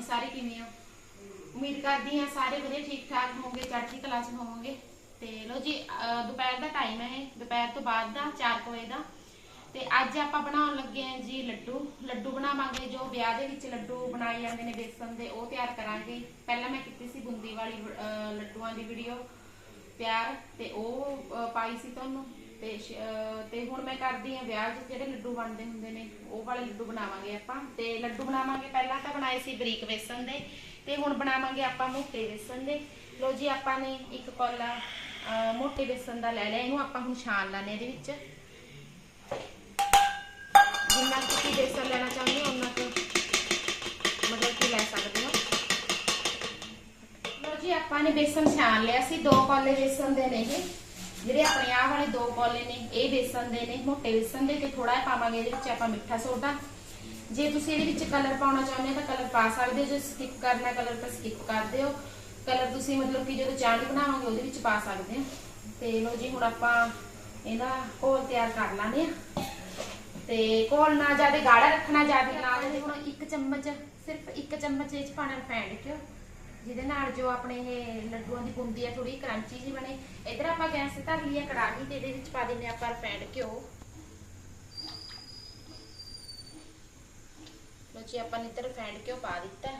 ਜੀ ਸਾਰੇ ਕਿਵੇਂ ਹੋ? ਉਮੀਦ ਕਰਦੀ ਹਾਂ ਸਾਰੇ ਵਧੀਆ, ਠੀਕ ਠਾਕ ਹੋਵੋਗੇ, ਚੜ੍ਹਦੀ ਕਲਾ 'ਚ ਹੋਵੋਗੇ। ਤੇ ਲੋ ਜੀ ਦੁਪਹਿਰ ਦਾ ਟਾਈਮ ਹੈ ਦੁਪਹਿਰ ਤੋਂ ਬਾਅਦ ਦਾ 4 ਵਜੇ ਦਾ। ਤੇ ਅੱਜ ਆਪਾਂ ਬਣਾਉਣ ਲੱਗੇ ਹਾਂ ਜੀ ਲੱਡੂ। ਲੱਡੂ ਬਣਾਵਾਂਗੇ, ਜੋ ਵਿਆਹ ਦੇ ਵਿੱਚ ਲੱਡੂ ਬਣਾਏ ਜਾਂਦੇ ਨੇ ਬੇਸਨ ਦੇ, ਉਹ ਤਿਆਰ ਕਰਾਂਗੇ। ਪਹਿਲਾਂ ਮੈਂ ਕੀਤੀ ਸੀ ਬੁੰਦੀ ਵਾਲੀ ਲੱਡੂਆਂ ਦੀ ਵੀਡੀਓ ਤਿਆਰ, ਤੇ ਉਹ ਪਾਈ ਸੀ ਤੁਹਾਨੂੰ। ਤੇ ਸ਼- ਅਹ ਤੇ ਹੁਣ ਮੈਂ ਕਰਦੀ ਹਾਂ ਵਿਆਹ 'ਚ ਜਿਹੜੇ ਲੱਡੂ ਬਣਦੇ ਹੁੰਦੇ ਨੇ, ਉਹ ਵਾਲੇ ਲੱਡੂ ਬਣਾਵਾਂਗੇ ਆਪਾਂ। ਤੇ ਲੱਡੂ ਬਣਾਵਾਂਗੇ, ਪਹਿਲਾਂ ਤਾਂ ਬਣਾਏ ਸੀ ਬਰੀਕ ਬੇਸਨ ਦੇ, ਤੇ ਹੁਣ ਬਣਾਵਾਂਗੇ ਆਪਾਂ ਮੋਟੇ ਬੇਸਨ ਦੇ। ਲੋ ਜੀ, ਆਪਾਂ ਨੇ ਇੱਕ ਕੌਲਾ, ਅਹ ਮੋਟੇ ਬੇਸਨ ਦਾ ਲੈ ਲਿਆ, ਇਹਨੂੰ ਆਪਾਂ ਹੁਣ ਛਾਣ ਲੈਣੇ ਇਹਦੇ ਵਿੱਚ। ਜਿੰਨਾ ਤੁਸੀਂ ਬੇਸਨ ਲੈਣਾ ਚਾਹੁੰਦੇ ਹੋ ਉਹਨਾਂ ਕੁ ਮਤਲਬ ਕਿ ਲੈ ਸਕਦੇ ਹੋ। ਲੋ ਜੀ, ਆਪਾਂ ਨੇ ਬੇਸਨ ਛਾਣ ਲਿਆ ਸੀ, ਦੋ ਕੌਲੇ ਬੇਸਨ ਦੇ ਨੇ ਇਹ। ਜਿਹੜੇ ਆਪਣੇ ਆਹ ਵਾਲੇ ਦੋ ਕੌਲੇ ਨੇ, ਇਹ ਬੇਸਨ ਦੇ ਨੇ, ਮੋਟੇ ਬੇਸਨ ਦੇ, ਤੇ ਥੋੜਾ ਜਿਹਾ ਪਾਵਾਂਗੇ ਇਹਦੇ ਵਿੱਚ ਆਪਾਂ ਮਿੱਠਾ ਸੋਡਾ। ਜੇ ਤੁਸੀਂ ਇਹਦੇ ਵਿੱਚ ਕਲਰ ਪਾਉਣਾ ਚਾਹੁੰਦੇ ਹੋ ਤਾਂ ਕਲਰ ਪਾ ਸਕਦੇ ਹੋ, ਜੇ ਸਕਿਪ ਕਰਨਾ ਕਲਰ ਤਾਂ ਸਕਿਪ ਕਰ ਦਿਓ। ਕਲਰ ਤੁਸੀਂ ਮਤਲਬ ਕਿ ਜਦੋਂ ਚਾਂਦੀ ਬਣਾਵਾਂਗੇ ਉਹਦੇ ਵਿੱਚ ਪਾ ਸਕਦੇ ਹੋ। ਤੇ ਲੋ ਜੀ, ਹੁਣ ਆਪਾਂ ਇਹਦਾ ਘੋਲ ਤਿਆਰ ਕਰ ਲਾਂਗੇ ਤੇ ਘੋਲ ਨਾ ਜ਼ਿਆਦਾ ਗਾੜਾ ਰੱਖਣਾ ਜ਼ਿਆਦਾ। ਨਾ ਹੁਣ ਇੱਕ ਚਮਚ, ਸਿਰਫ ਇੱਕ ਚਮਚ ਇਹ ਚ ਪਾਣਾ ਰਿਫਾਈਂਡ ਘਿਓ। ਜਿਹਦੇ ਨਾਲ ਜੋ ਆਪਣੇ ਇਹ ਲੱਡੂਆਂ ਦੀ ਬੁੰਦੀ ਆ ਥੋੜੀ ਕਰੰਚੀ ਜੀ ਬਣੇ। ਇਧਰ ਆਪਾਂ ਗੈਸ ਤੇ ਧਰ ਲਈ ਆ ਕੜਾਹੀ ਤੇ, ਇਹਦੇ ਵਿੱਚ ਪਾ ਦਿੰਨੇ ਆਪਾਂ ਰਿਫਾਈਂਡ ਘਿਓ। ਲੋ ਜੀ, ਆਪਾਂ ਨੇ ਇੱਧਰ ਰਿਫਾਈਂਡ ਘਿਓ ਪਾ ਦਿੱਤਾ।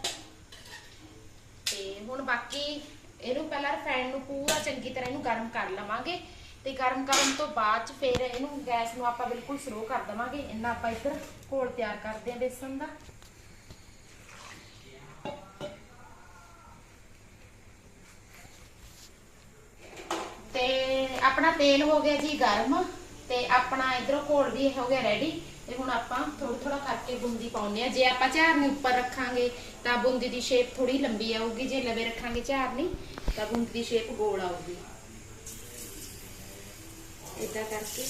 ਤੇ ਹੁਣ ਬਾਕੀ ਇਹਨੂੰ ਪਹਿਲਾਂ ਰਿਫਾਈਂਡ ਨੂੰ ਪੂਰਾ ਚੰਗੀ ਤਰ੍ਹਾਂ ਇਹਨੂੰ ਗਰਮ ਕਰ ਲਵਾਂਗੇ। ਤੇ ਗਰਮ ਕਰਨ ਤੋਂ ਬਾਅਦ ਚ ਫਿਰ ਇਹਨੂੰ ਗੈਸ ਨੂੰ ਆਪਾਂ ਬਿਲਕੁਲ ਸਲੋ ਕਰ ਦਵਾਂਗੇ। ਇੰਨਾ ਆਪਾਂ ਇੱਧਰ ਘੋਲ ਤਿਆਰ ਕਰਦੇ ਆਂ ਬੇਸਨ ਦਾ ਤੇ ਆਪਣਾ ਤੇਲ ਹੋ ਗਿਆ ਜੀ ਗਰਮ ਤੇ ਆਪਣਾ ਇਧਰੋਂ ਘੋਲ ਵੀ ਹੋ ਗਿਆ ਰੈਡੀ ਤੇ ਹੁਣ ਆਪਾਂ ਥੋੜਾ ਥੋੜਾ ਕਰਕੇ ਬੂੰਦੀ ਪਾਉਂਦੇ ਆ ਜੇ ਆਪਾਂ ਝਾਰਨੀ ਉੱਪਰ ਰੱਖਾਂਗੇ ਤਾਂ ਬੂੰਦੀ ਦੀ ਸ਼ੇਪ ਥੋੜੀ ਲੰਬੀ ਆਊਗੀ। ਜੇ ਲਵੇ ਰੱਖਾਂਗੇ ਝਾਰਨੀ ਤਾਂ ਬੂੰਦੀ ਦੀ ਸ਼ੇਪ ਗੋਲ ਆਊਗੀ। ਇਦਾਂ ਕਰਕੇ।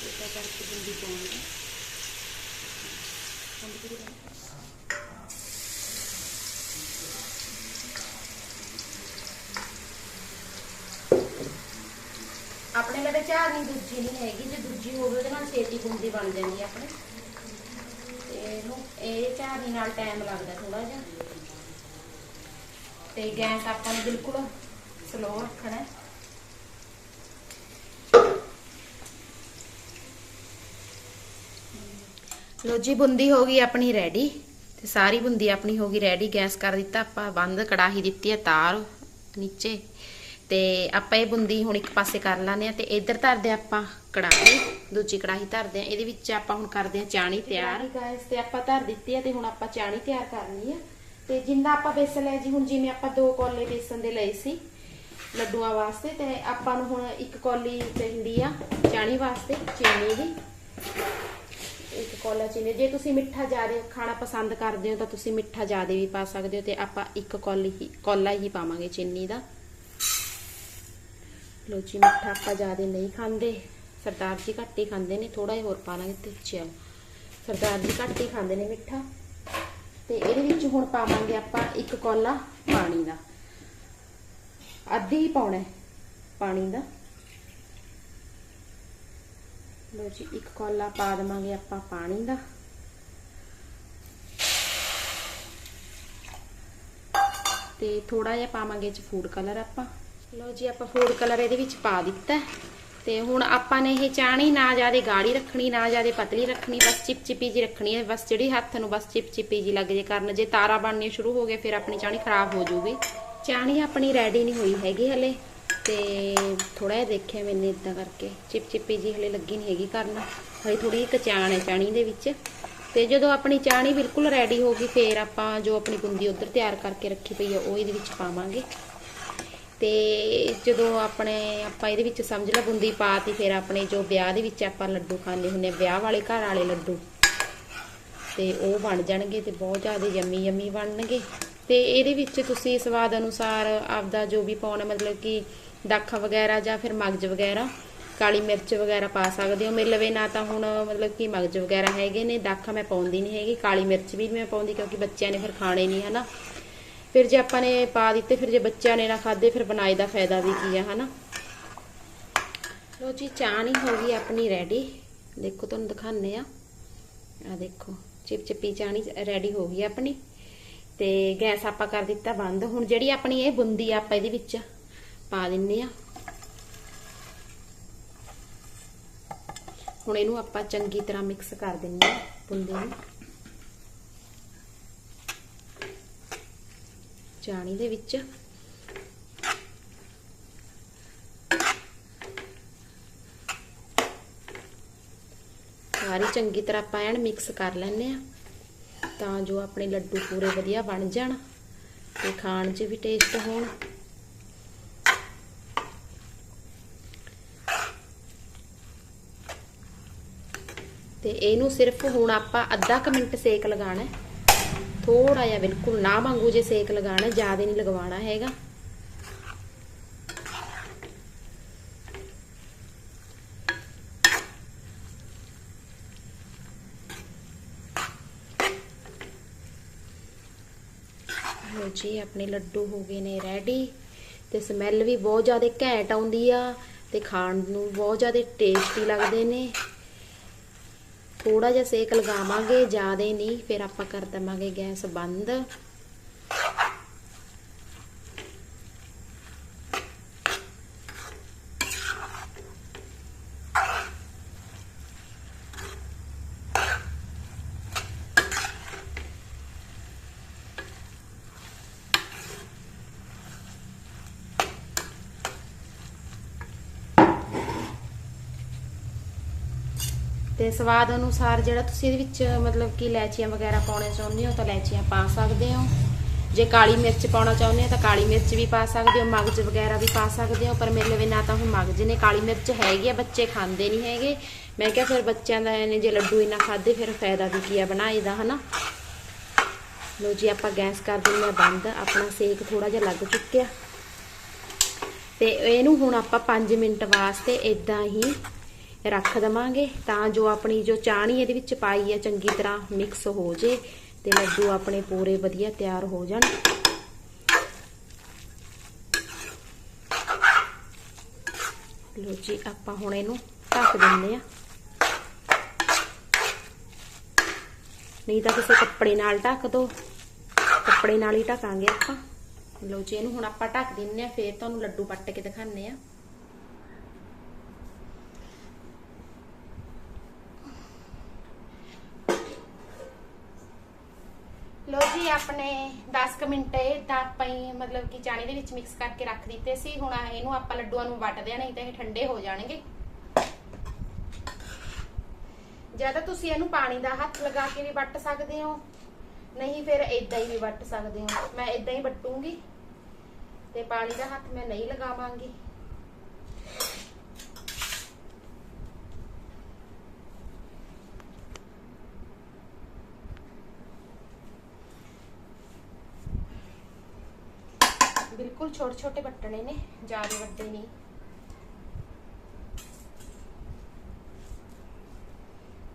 ਇਦਾਂ ਕਰਕੇ ਬੂੰਦੀ ਪਾਉਣੀ ਆਪਣੇ ਲਵੇ ਦੂਜੀ ਨਹੀਂ ਹੈਗੀ, ਜੇ ਦੂਜੀ ਹੋਵੇ ਉਹਦੇ ਨਾਲ ਛੇਤੀ ਬੂੰਦੀ ਬਣ ਜਾਂਦੀ ਆਪਣੇ। ਤੇ ਇਹਨੂੰ ਇਹ ਝਾਰਨੀ ਨਾਲ ਟਾਈਮ ਲੱਗਦਾ ਥੋੜਾ ਜਿਹਾ। ਤੇ ਗੈਸ ਆਪਾਂ ਨੇ ਬਿਲਕੁਲ ਸਲੋ ਰੱਖਣਾ ਹੈ। ਲੋ ਜੀ, ਬੁੰਦੀ ਹੋ ਗਈ ਆਪਣੀ ਰੈਡੀ ਤੇ ਸਾਰੀ ਬੁੰਦੀ ਆਪਣੀ ਹੋ ਗਈ ਰੈਡੀ ਗੈਸ ਕਰ ਦਿੱਤਾ ਆਪਾਂ, ਬੰਦ ਕੜਾਹੀ ਦਿੱਤੀ ਹੈ ਤਾਰ ਨੀਚੇ। ਤੇ ਆਪਾਂ ਇਹ ਬੁੰਦੀ ਹੁਣ ਇੱਕ ਪਾਸੇ ਕਰ ਲਾਂਦੇ ਆ ਤੇ ਇੱਧਰ ਧਰਦੇ ਆਪਾਂ ਕੜਾਹੀ ਦੂਜੀ ਕੜਾਹੀ ਧਰਦੇ ਆ ਇਹਦੇ ਵਿੱਚ ਆਪਾਂ ਹੁਣ ਕਰਦੇ ਆ ਚਾਣੀ ਤਿਆਰ। ਗੈਸ ਤੇ ਆਪਾਂ ਧਰ ਦਿੱਤੀ ਆ ਤੇ ਹੁਣ ਆਪਾਂ ਚਾਣੀ ਤਿਆਰ ਕਰਨੀ ਆ ਤੇ ਜਿੰਨਾ ਆਪਾਂ ਬੇਸਨ ਲਿਆ ਜੀ ਹੁਣ ਜਿਵੇਂ ਆਪਾਂ ਦੋ ਕੋਲੇ ਬੇਸਨ ਦੇ ਲਏ ਸੀ ਲੱਡੂਆਂ ਵਾਸਤੇ ਤੇ ਆਪਾਂ ਨੂੰ ਹੁਣ ਇੱਕ ਕੌਲੀ ਚਾਹੀਦੀ ਆ ਚਾਣੀ ਵਾਸਤੇ ਚੀਨੀ ਦੀ। ਇੱਕ ਕੋਲਾ ਚੀਨੀ। ਜੇ ਤੁਸੀਂ ਮਿੱਠਾ ਜ਼ਿਆਦਾ ਖਾਣਾ ਪਸੰਦ ਕਰਦੇ ਹੋ ਤਾਂ ਤੁਸੀਂ ਮਿੱਠਾ ਜ਼ਿਆਦਾ ਵੀ ਪਾ ਸਕਦੇ ਹੋ ਤੇ ਆਪਾਂ ਇੱਕ ਕੌਲੀ ਹੀ ਕੋਲਾ ਹੀ ਪਾਵਾਂਗੇ ਚੀਨੀ ਦਾ। ਲੋ ਜੀ, ਮਿੱਠਾ ਆਪਾਂ ਜ਼ਿਆਦਾ ਨਹੀਂ ਖਾਂਦੇ। ਸਰਦਾਰ ਜੀ ਘੱਟ ਹੀ ਖਾਂਦੇ ਨੇ ਥੋੜਾ ਜਿਹਾ ਹੋਰ ਪਾ ਲਾਂਗੇ ਤੇ ਚਲ ਸਰਦਾਰ ਜੀ ਘੱਟ ਹੀ ਖਾਂਦੇ ਨੇ ਮਿੱਠਾ। ਤੇ ਇਹਦੇ ਵਿੱਚ ਹੁਣ ਪਾਵਾਂਗੇ ਆਪਾਂ ਇੱਕ ਕੋਲਾ ਪਾਣੀ ਦਾ। ਅੱਧੀ ਹੀ ਪਾਉਣਾ ਪਾਣੀ ਦਾ। ਲੋ ਜੀ, ਇੱਕ ਕੋਲਾ ਪਾ ਦਵਾਂਗੇ ਆਪਾਂ ਪਾਣੀ ਦਾ। ਤੇ ਥੋੜਾ ਜਿਹਾ ਪਾਵਾਂਗੇ ਚ ਫੂਡ ਕਲਰ ਆਪਾਂ। ਲਓ ਜੀ, ਆਪਾਂ ਫੂਡ ਕਲਰ ਇਹਦੇ ਵਿੱਚ ਪਾ ਦਿੱਤਾ ਤੇ ਹੁਣ ਆਪਾਂ ਨੇ ਇਹ ਚਾਣੀ ਨਾ ਜ਼ਿਆਦਾ ਗਾੜੀ ਰੱਖਣੀ, ਨਾ ਜ਼ਿਆਦਾ ਪਤਲੀ ਰੱਖਣੀ, ਬਸ ਚਿਪਚਿਪੀ ਜੀ ਰੱਖਣੀ ਹੈ। ਬਸ ਜਿਹੜੀ ਹੱਥ ਨੂੰ ਬਸ ਚਿਪਚਿਪੀ ਜੀ ਲੱਗ ਜੇ ਕਰਨ, ਜੇ ਤਾਰਾ ਬਣਨੀ ਸ਼ੁਰੂ ਹੋ ਗਏ, ਫਿਰ ਆਪਣੀ ਚਾਣੀ ਖਰਾਬ ਹੋ ਜਾਊਗੀ। ਚਾਣੀ ਆਪਣੀ ਰੈਡੀ ਨਹੀਂ ਹੋਈ ਹੈਗੀ ਹਲੇ, ਤੇ ਥੋੜਾ ਜਿਹਾ ਦੇਖਿਆ ਮੈਨੇ ਇਦਾਂ ਕਰਕੇ। ਚਿਪਚਿਪੀ ਜੀ ਹਲੇ ਲੱਗੀ ਨਹੀਂ ਹੈਗੀ ਕਰਨ। ਹਲੇ ਥੋੜੀ ਕਚਾਣ ਹੈ ਚਾਣੀ ਦੇ ਵਿੱਚ। ਤੇ ਜਦੋਂ ਆਪਣੀ ਚਾਣੀ ਬਿਲਕੁਲ ਰੈਡੀ ਹੋ ਗਈ, ਫੇਰ ਆਪਾਂ ਜੋ ਆਪਣੀ ਬੁੰਦੀ ਉਧਰ ਤਿਆਰ ਕਰਕੇ ਰੱਖੀ ਪਈ ਆ ਉਹ ਇਹਦੇ ਵਿੱਚ ਪਾਵਾਂਗੇ। ਤੇ ਜਦੋਂ ਆਪਣੇ, ਆਪਾਂ ਇਹਦੇ ਵਿੱਚ ਸਮਝ ਲਾ ਬੁੰਦੀ ਪਾਤੀ ਫਿਰ ਆਪਣੇ ਜੋ ਵਿਆਹ ਦੇ ਵਿੱਚ ਆਪਾਂ ਲੱਡੂ ਖਾਂਦੇ ਹੁੰਨੇ ਵਿਆਹ ਵਾਲੇ ਘਰ ਵਾਲੇ ਲੱਡੂ। ਤੇ ਉਹ ਬਣ ਜਾਣਗੇ ਤੇ ਬਹੁਤ ਜ਼ਿਆਦਾ ਯੰਮੀ ਯੰਮੀ ਬਣਨਗੇ। ਤੇ ਇਹਦੇ ਵਿੱਚ ਤੁਸੀਂ ਸਵਾਦ ਅਨੁਸਾਰ ਆਪਦਾ ਜੋ ਵੀ ਪਾਉਣਾ, ਮਤਲਬ ਕਿ ਦਾਖਾ ਵਗੈਰਾ ਜਾਂ ਫਿਰ ਮਗਜ ਵਗੈਰਾ, ਕਾਲੀ ਮਿਰਚ ਵਗੈਰਾ ਪਾ ਸਕਦੇ ਹੋ। ਮੇਰੇ ਲਵੇ ਨਾ ਤਾਂ ਹੁਣ ਮਤਲਬ ਕਿ ਮਗਜ ਵਗੈਰਾ ਹੈਗੇ ਨੇ ਦਾਖਾ ਮੈਂ ਪਾਉਂਦੀ ਨਹੀਂ ਹੈਗੀ, ਕਾਲੀ ਮਿਰਚ ਵੀ ਮੈਂ ਪਾਉਂਦੀ ਕਿਉਂਕਿ ਬੱਚਿਆਂ ਨੇ ਫਿਰ ਖਾਣੇ ਨਹੀਂ ਹਨਾ। ਫਿਰ ਜੇ ਆਪਾਂ ਨੇ ਪਾ ਦਿੱਤੇ, ਫਿਰ ਜੇ ਬੱਚਿਆਂ ਨੇ ਨਾ ਖਾਦੇ ਫਿਰ ਬਣਾਈ ਦਾ ਫਾਇਦਾ ਵੀ ਕੀ ਆ, ਹਨਾ? ਲੋ ਜੀ, ਚਾਹ ਨਹੀਂ ਹੋ ਗਈ ਆਪਣੀ ਰੈਡੀ ਦੇਖੋ, ਤੁਹਾਨੂੰ ਦਿਖਾਣੇ ਆ। ਆ ਦੇਖੋ, ਚਿਪਚਿਪੀ ਚਾਣੀ ਰੈਡੀ ਹੋ ਗਈ ਆਪਣੀ। ਤੇ ਗੈਸ ਆਪਾਂ ਕਰ ਦਿੱਤਾ ਬੰਦ। ਹੁਣ ਜਿਹੜੀ ਆਪਣੀ ਇਹ ਬੁੰਦੀ ਆ, ਆਪਾਂ ਇਹਦੇ ਵਿੱਚ ਪਾ ਦਿੰਨੇ ਆ। ਹੁਣ ਇਹਨੂੰ ਆਪਾਂ ਚੰਗੀ ਤਰ੍ਹਾਂ ਮਿਕਸ ਕਰ ਦਿੰਨੇ ਆ ਬੁੰਦੀ ਨੂੰ। ਚਾਣੀ ਦੇ ਵਿੱਚ। ਸਾਰੀ ਚੰਗੀ ਤਰ੍ਹਾਂ ਆਪਾਂ ਐਨ ਮਿਕਸ ਕਰ ਲੈਣੇ ਆ, ਤਾਂ ਜੋ ਆਪਣੇ ਲੱਡੂ ਪੂਰੇ ਵਧੀਆ ਬਣ ਜਾਣ ਤੇ ਖਾਣ 'ਚ ਵੀ ਟੇਸਟ ਹੋਣ। ਤੇ ਇਹਨੂੰ ਸਿਰਫ ਹੁਣ ਆਪਾਂ ਅੱਧਾ ਕੁ ਮਿੰਟ ਸੇਕ ਲਗਾਣਾ ਥੋੜਾ ਜਿਹਾ ਬਿਲਕੁਲ ਨਾ ਵਾਂਗੂ ਜੇ ਸੇਕ ਲਗਾਣਾ ਜ਼ਿਆਦਾ ਨਹੀਂ ਲਗਵਾਉਣਾ ਹੈਗਾ। ਲੋ ਜੀ, ਆਪਣੇ ਲੱਡੂ ਹੋ ਗਏ ਨੇ ਰੈਡੀ ਤੇ ਸਮੈਲ ਵੀ ਬਹੁਤ ਜ਼ਿਆਦਾ ਘੈਂਟ ਆਉਂਦੀ ਆ ਤੇ ਖਾਣ ਨੂੰ ਬਹੁਤ ਜ਼ਿਆਦਾ ਟੇਸਟੀ ਲੱਗਦੇ ਨੇ। ਥੋੜਾ ਜਿਹਾ ਸੇਕ ਲਗਾਵਾਂਗੇ ਜ਼ਿਆਦਾ ਨਹੀਂ ਫਿਰ ਆਪਾਂ ਕਰ ਦਵਾਂਗੇ ਗੈਸ ਬੰਦ। ਤੇ ਸਵਾਦ ਅਨੁਸਾਰ ਜਿਹੜਾ ਤੁਸੀਂ ਇਹਦੇ ਵਿੱਚ, ਮਤਲਬ ਕਿ ਇਲਾਇਚੀਆਂ ਵਗੈਰਾ ਪਾਉਣਾ ਚਾਹੁੰਦੇ ਹੋ ਤਾਂ ਇਲਾਇਚੀਆਂ ਪਾ ਸਕਦੇ ਹੋ। ਜੇ ਕਾਲੀ ਮਿਰਚ ਪਾਉਣਾ ਚਾਹੁੰਦੇ ਹੋ ਤਾਂ ਕਾਲੀ ਮਿਰਚ ਵੀ ਪਾ ਸਕਦੇ ਹੋ, ਮਗਜ ਵਗੈਰਾ ਵੀ ਪਾ ਸਕਦੇ ਹੋ, ਪਰ ਮੇਰੇ ਲਈ ਨਾ ਤਾਂ ਹੁਣ ਮਗਜ ਨੇ। ਕਾਲੀ ਮਿਰਚ ਹੈਗੀ ਆ, ਬੱਚੇ ਖਾਂਦੇ ਨਹੀਂ ਹੈਗੇ। ਮੈਂ ਕਿਹਾ ਫਿਰ ਬੱਚਿਆਂ ਦਾ ਇਹਨੇ ਜੇ ਲੱਡੂ ਇਨਾ ਖਾਦੇ ਫਿਰ ਫਾਇਦਾ ਵੀ ਕੀ ਆ ਬਣਾਏ ਦਾ, ਹਨਾ? ਲੋ ਜੀ, ਆਪਾਂ ਗੈਸ ਕਰ ਦਿੰਦੇ ਆ ਬੰਦ। ਆਪਣਾ ਸੇਕ ਥੋੜਾ ਜਿਹਾ ਲੱਗ ਚੁੱਕਿਆ। ਤੇ ਇਹਨੂੰ ਹੁਣ ਆਪਾਂ 5 ਮਿੰਟ ਵਾਸਤੇ ਇਦਾਂ ਹੀ ਰੱਖ ਦਵਾਂਗੇ ਤਾਂ ਜੋ ਆਪਣੀ ਜੋ ਚਾਣੀ ਇਹਦੇ ਵਿੱਚ ਪਾਈ ਹੈ ਚੰਗੀ ਤਰ੍ਹਾਂ ਮਿਕਸ ਹੋ ਜੇ ਤੇ ਲੱਡੂ ਆਪਣੇ ਪੂਰੇ ਵਧੀਆ ਤਿਆਰ ਹੋ ਜਾਣ। ਲੋ ਜੀ, ਆਪਾਂ ਹੁਣ ਇਹਨੂੰ ਢੱਕ ਦਿੰਦੇ ਆ ਨਹੀਂ ਤਾਂ ਕਿਸੇ ਕੱਪੜੇ ਨਾਲ ਢੱਕ ਦੋ, ਕੱਪੜੇ ਨਾਲ ਹੀ ਢਕਾਂਗੇ ਆਪਾਂ। ਲੋ ਜੀ, ਇਹਨੂੰ ਹੁਣ ਆਪਾਂ ਢੱਕ ਦਿੰਨੇ ਆ ਫੇਰ ਤੁਹਾਨੂੰ ਲੱਡੂ ਪੱਟ ਕੇ ਦਿਖਾਣੇ ਆ ਲੋ ਆਪਣੇ 10 ਮਿੰਟ ਇਹ ਤਾਂ ਆਪਾਂ ਹੀ ਮਤਲਬ ਕਿ ਚਾਣੀ ਦੇ ਵਿੱਚ ਮਿਕਸ ਕਰਕੇ ਰੱਖ ਦਿੱਤੇ ਸੀ। ਹੁਣ ਇਹਨੂੰ ਆਪਾਂ ਲੱਡੂਆਂ ਨੂੰ ਵੱਟਦੇ ਆ ਨਹੀਂ ਤਾਂ ਇਹ ਠੰਡੇ ਹੋ ਜਾਣਗੇ। ਜਾਂ ਤਾਂ ਤੁਸੀਂ ਇਹਨੂੰ ਪਾਣੀ ਦਾ ਹੱਥ ਲਗਾ ਕੇ ਵੀ ਵੱਟ ਸਕਦੇ ਹੋ, ਨਹੀਂ ਫਿਰ ਇਦਾਂ ਹੀ ਵੀ ਵੱਟ ਸਕਦੇ ਹੋ। ਮੈਂ ਇਦਾਂ ਹੀ ਵੱਟੂਗੀ ਤੇ ਪਾਣੀ ਦਾ ਹੱਥ ਮੈਂ ਨਹੀਂ ਲਗਾਵਾਂਗੀ। ਬਿਲਕੁਲ ਛੋਟੇ ਛੋਟੇ ਵੱਟਣੇ ਨੇ, ਜ਼ਿਆਦਾ ਵੱਡੇ ਨਹੀਂ।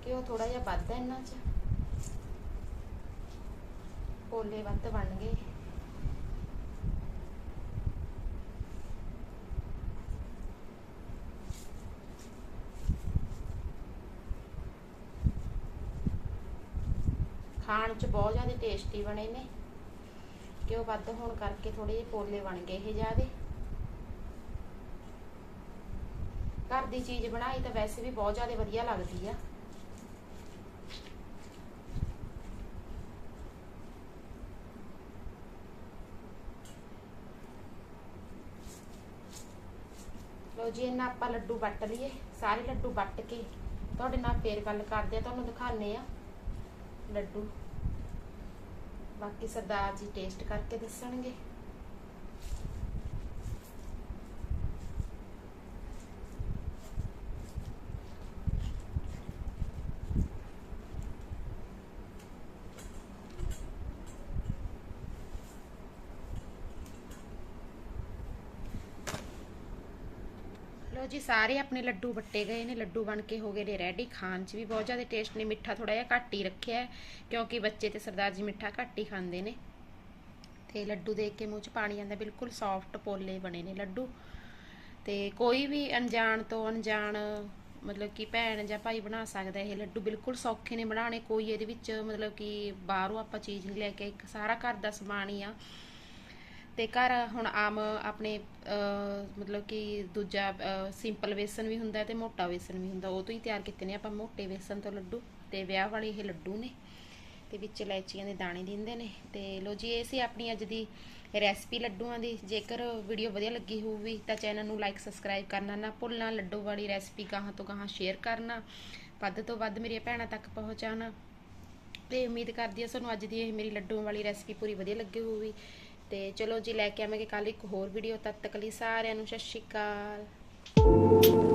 ਕਿ ਉਹ ਥੋੜਾ ਜਿਹਾ ਵੱਧ ਹੈ ਇਹਨਾਂ 'ਚ। ਪੋਲੇ ਵੱਧ ਬਣ ਗਏ। ਖਾਣ 'ਚ ਬਹੁਤ ਜ਼ਿਆਦਾ ਟੇਸਟੀ ਬਣੇ ਨੇ। ਕਿ ਉਹ ਵੱਧ ਹੋਣ ਕਰਕੇ ਥੋੜੇ ਜਿਹੇ ਪੋਲੇ ਬਣ ਗਏ ਇਹ ਜਿਆਦੇ। ਘਰ ਦੀ ਚੀਜ਼ ਬਣਾਈ ਤਾਂ ਵੈਸੇ ਵੀ ਬਹੁਤ ਜ਼ਿਆਦਾ ਵਧੀਆ ਲੱਗਦੀ ਆ। ਲੋ ਜੀ, ਇਹਨਾਂ ਆਪਾਂ ਲੱਡੂ ਵੱਟ ਲਈਏ। ਸਾਰੇ ਲੱਡੂ ਵੱਟ ਕੇ ਤੁਹਾਡੇ ਨਾਲ ਫੇਰ ਗੱਲ ਕਰਦੇ ਆ, ਤੁਹਾਨੂੰ ਦਿਖਾਣੇ ਆ ਲੱਡੂ। ਬਾਕੀ ਸਰਦਾਰ ਜੀ ਟੇਸਟ ਕਰਕੇ ਦੱਸਣਗੇ। ਲੋ ਜੀ, ਸਾਰੇ ਆਪਣੇ ਲੱਡੂ ਵੱਟੇ ਗਏ ਨੇ, ਲੱਡੂ ਬਣ ਕੇ ਹੋ ਗਏ ਨੇ ਰੈਡੀ ਖਾਣ 'ਚ ਵੀ ਬਹੁਤ ਜ਼ਿਆਦਾ ਟੇਸਟ ਨੇ, ਮਿੱਠਾ ਥੋੜਾ ਜਿਹਾ ਘੱਟ ਹੀ ਰੱਖਿਆ ਕਿਉਂਕਿ ਬੱਚੇ ਤੇ ਸਰਦਾਰ ਜੀ ਮਿੱਠਾ ਘੱਟ ਹੀ ਖਾਂਦੇ ਨੇ। ਤੇ ਲੱਡੂ ਦੇਖ ਕੇ ਮੂੰਹ 'ਚ ਪਾਣੀ ਆਉਂਦਾ, ਬਿਲਕੁਲ ਸੌਫਟ ਪੋਲੇ ਬਣੇ ਨੇ ਲੱਡੂ। ਤੇ ਕੋਈ ਵੀ ਅਣਜਾਣ ਤੋਂ ਅਣਜਾਣ, ਮਤਲਬ ਕਿ ਭੈਣ ਜਾਂ ਭਾਈ ਬਣਾ ਸਕਦਾ ਇਹ ਲੱਡੂ, ਬਿਲਕੁਲ ਸੌਖੇ ਨੇ ਬਣਾਉਣੇ। ਕੋਈ ਇਹਦੇ ਵਿੱਚ ਮਤਲਬ ਕਿ ਬਾਹਰੋਂ ਆਪਾਂ ਚੀਜ਼ ਨਹੀਂ ਲੈ ਕੇ ਇੱਕ ਸਾਰਾ ਘਰ ਦਾ ਸਮਾਨ ਹੀ ਆ। ਤੇ ਘਰ ਹੁਣ ਆਮ ਆਪਣੇ ਮਤਲਬ ਕਿ ਦੂਜਾ ਸਿੰਪਲ ਵੇਸਣ ਵੀ ਹੁੰਦਾ ਤੇ ਮੋਟਾ ਵੇਸਣ ਵੀ ਹੁੰਦਾ, ਉਹ ਤੋਂ ਹੀ ਤਿਆਰ ਕੀਤੇ ਨੇ ਆਪਾਂ ਮੋਟੇ ਵੇਸਣ ਤੋਂ ਲੱਡੂ ਤੇ ਵਿਆਹ ਵਾਲੇ ਇਹ ਲੱਡੂ ਨੇ ਤੇ ਵਿੱਚ ਇਲਾਇਚੀਆਂ ਦੇ ਦਾਣੇ ਦਿੰਦੇ ਨੇ ਤੇ ਲੋ ਜੀ, ਇਹ ਸੀ ਆਪਣੀ ਅੱਜ ਦੀ ਰੈਸਪੀ ਲੱਡੂਆਂ ਦੀ, ਜੇਕਰ ਵੀਡੀਓ ਵਧੀਆ ਲੱਗੀ ਹੋਊਗੀ ਤਾਂ ਚੈਨਲ ਨੂੰ ਲਾਈਕ ਸਬਸਕ੍ਰਾਈਬ ਕਰਨਾ ਨਾ ਭੁੱਲਣਾ, ਲੱਡੂ ਵਾਲੀ ਰੈਸਪੀ ਗਾਹਾਂ ਤੋਂ ਗਾਹਾਂ ਸ਼ੇਅਰ ਕਰਨਾ, ਵੱਧ ਤੋਂ ਵੱਧ ਮੇਰੀਆਂ ਭੈਣਾਂ ਤੱਕ ਪਹੁੰਚਾਉਣਾ ਤੇ ਉਮੀਦ ਕਰਦੀ ਹਾਂ ਤੁਹਾਨੂੰ ਅੱਜ ਦੀ ਇਹ ਮੇਰੀ ਲੱਡੂਆਂ ਵਾਲੀ ਰੈਸਪੀ ਪੂਰੀ ਵਧੀਆ ਲੱਗੀ ਹੋਊਗੀ। ਤੇ ਚਲੋ ਜੀ ਲੈ ਕੇ ਆਵਾਂਗੇ ਕੱਲ ਇੱਕ ਹੋਰ ਵੀਡੀਓ ਤਦ ਤੱਕ ਲਈ ਸਾਰਿਆਂ ਨੂੰ ਸਤਿ ਸ਼੍ਰੀ ਅਕਾਲ।